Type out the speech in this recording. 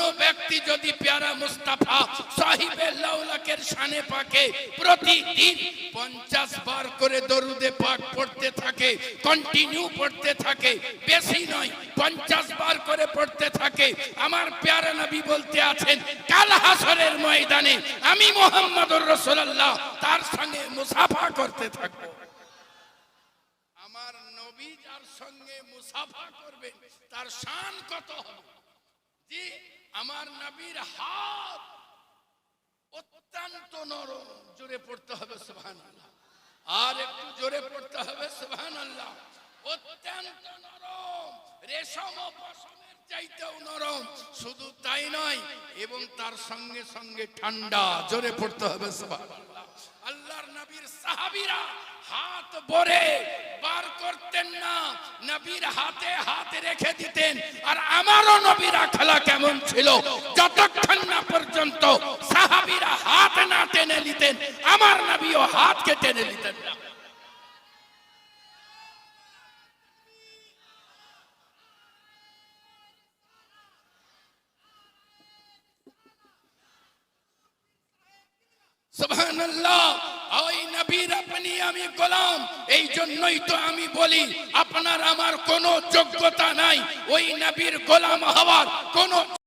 কোন ব্যক্তি যদি পেয়ারা মুস্তাফা সাহিবে লাউলাকের শানে পাকে, প্রতিদিন পঞ্চাশ বার করে দরুদে পাক পড়তে থাকে কন্টিনিউ পড়তে থাকে, বেশি নয়, পঞ্চাশ বার করে পড়তে থাকে। আমার পেয়ারা নবী বলতে আছেন, কাল হাসরের ময়দানে আমি মোহাম্মদুর রসুল্লাহ তার সঙ্গে মুসাফা করতে থাকব। আমার নবী যার সঙ্গে মুসাফা করবে তার শান কত হবে? জি আমার নবীর হাত অত্যন্ত নরম। জোরে পড়তে হবে সুবহান আর একটু জোরে পড়তে হবে সুবহান আল্লাহ অত্যন্ত নরম। রেশম ও পশমের চাইতেও নরম। শুধু তাই নয়, এবং তার সঙ্গে সঙ্গে ঠান্ডা। জোরে পড়তে হবে আল্লাহ আল্লাহর নবীর সাহাবিরা হাত ভরে বার করতেন না। নবীর হাতে হাত রেখে দিতেন। আর আমারও নবীর খেলা কেমন ছিল? যতক্ষণ না পর্যন্ত সাহাবীরা হাত না টেনে নিতেন, আমার নবীও হাতকে টেনে নিতেন না। সুবহানাল্লাহ, ওই নবীর আমি গোলাম এই জন্যই তো আমি বলি, আপনার আমার কোনো যোগ্যতা নাই। ওই নবীর গোলাম হওয়ার কোনো